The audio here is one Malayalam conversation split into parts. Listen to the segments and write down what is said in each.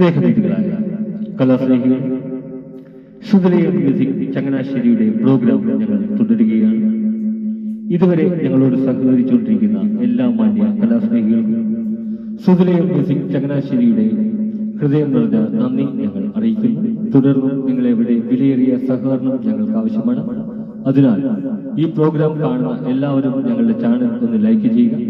സ്നേഹനിധികളായ കലാസ്നേഹികൾ ശുദ്ധലയ മ്യൂസിക് ചങ്ങനാശ്ശേരിയുടെ പ്രോഗ്രാം ഞങ്ങൾ തുടരുകയാണ്. ഇതുവരെ ഞങ്ങളോട് സഹകരിച്ചുകൊണ്ടിരിക്കുന്ന എല്ലാ മാന്യ കലാസ്നേഹികൾക്കും സുധലയ മ്യൂസിക് ചങ്ങനാശ്ശേരിയുടെ ഹൃദയം നിറഞ്ഞ നന്ദി ഞങ്ങൾ അറിയിക്കുന്നു. തുടർന്നും നിങ്ങളെവിടെ വിലയേറിയ സഹകരണം ഞങ്ങൾക്ക് ആവശ്യമാണ്. അതിനാൽ ഈ പ്രോഗ്രാം കാണുന്ന എല്ലാവരും ഞങ്ങളുടെ ചാനൽ ഒന്ന് ലൈക്ക് ചെയ്യുക.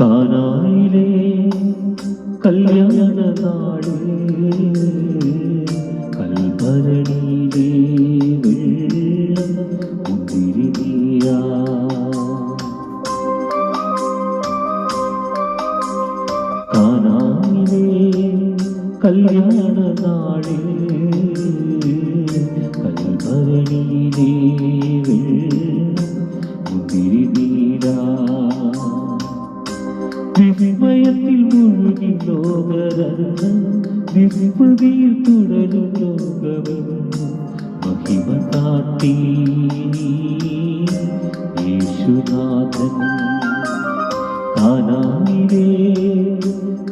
കാനായിലെ കല്യാണ. കാനായിലെ കല്യാണ വിസ്മയത്തിൽ മുഴുകി ലോകരത്നം വിസ്മൃതിയിൽ തുടരും ലോകവും യേശുനാഥൻ കാനാമിരേ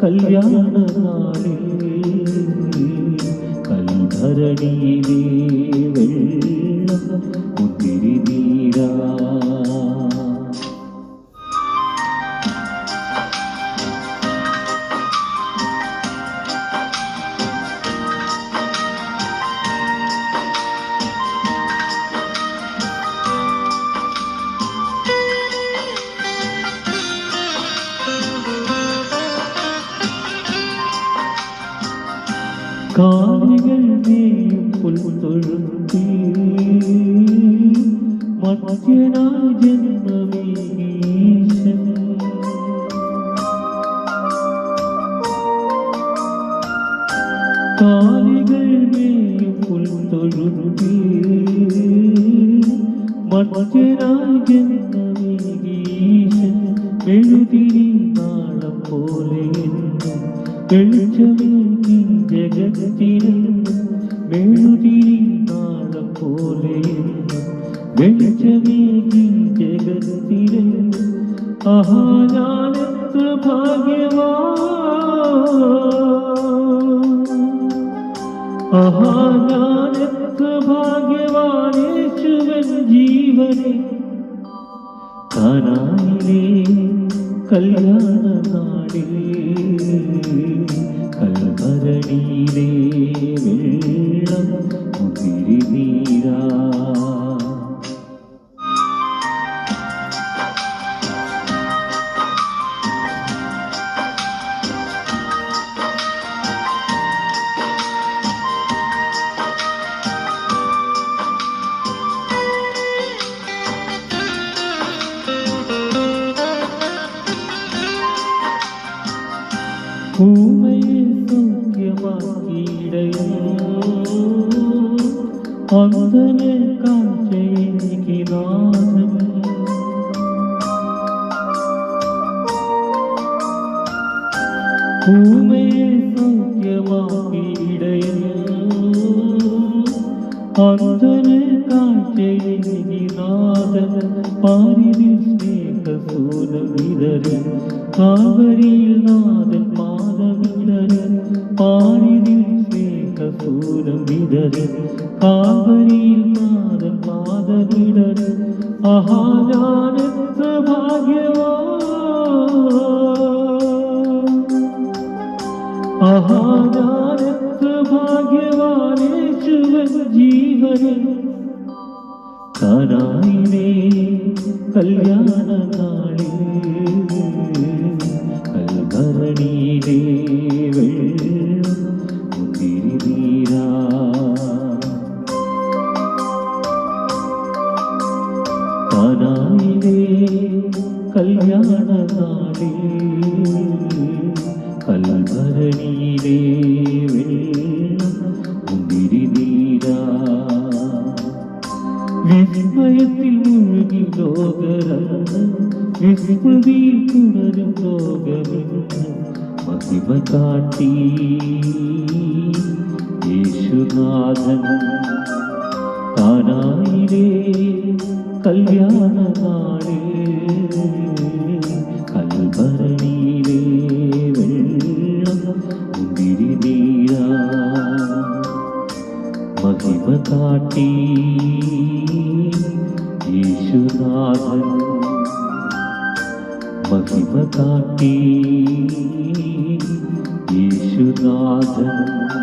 കല്യാണ നാളിൽ പുൽത്തൊഴുത്തി മധ്യനായ ജന്മമീശൻ കാലികൾ നീയും പുൽത്തൊഴുത്തി മധ്യനായ ജന്മമീശൻ മെഴുതിരി നാളം പോലെ എന്നും വെളിച്ചമേകി ജഗത്തിനും നാളം പോലെ വെളിച്ചമേകി ജഗത്തിനും ആഹാ ഞാനെത്ര ഭാഗ്യവാ ആഹാ ഞാനെത്ര ഭാഗ്യവാനേശുവൻ ജീവനെ കാനായിലെ കല്യാണ നാടിലെ കൽഭരണിയിലെ അന്ധനെ കാഴ്ചയെനിക്ക് നാഥൻ ഭൂമയെ സൗഖ്യമാക്കിയിടയോ അന്ധനെ കാഴ്ചയെനിക്ക് നാഥൻ പാരിതിൽ സ്നേഹസൂനം വിതരും കാവരിയിൽ നാഥൻ പാദമിടരും പാരിതിൽ സ്നേഹസൂനം വിതരും കാവരിയിൽ നാഥൻ പാദമിടരും ആഹാ ഞാനെത്ര ഭാഗ്യവാ ആഹാ ഞാനെത്ര ഭാഗ്യവാനേശുവൻ ജീവനെ കനായിനേ കല്യാണ നാളിൽ കൽഭരണിയിലെ കല്യാണ നാളിൽ കൽഭരണിയിലെ വെള്ളം നീരാ വിസ്മയത്തിൽ മുഴുകി ലോകരന്ന് വിസ്മൃതിയിൽ തുടരും ലോകമെന്ന് മഹിമ കാട്ടി യേശുനാഥൻ കാനായിലെ കല്യാണ നാളേ കൽഭരണിയിലെ വെള്ളം മുന്തിരി മഹിമ കാട്ടി യേശുനാഥൻ. മഹിമ യേശുനാഥൻ.